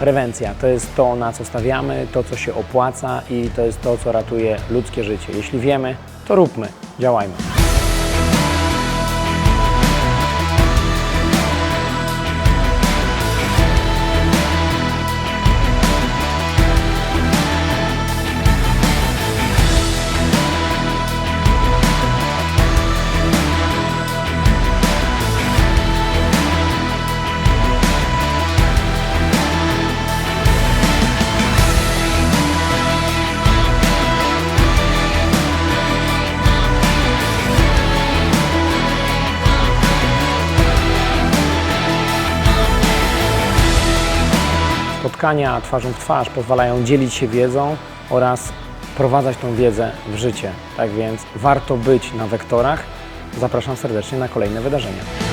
Prewencja to jest to, na co stawiamy, to, co się opłaca i to jest to, co ratuje ludzkie życie. Jeśli wiemy, to róbmy, działajmy. Spotkania twarzą w twarz pozwalają dzielić się wiedzą oraz prowadzać tą wiedzę w życie. Tak więc warto być na wektorach. Zapraszam serdecznie na kolejne wydarzenia.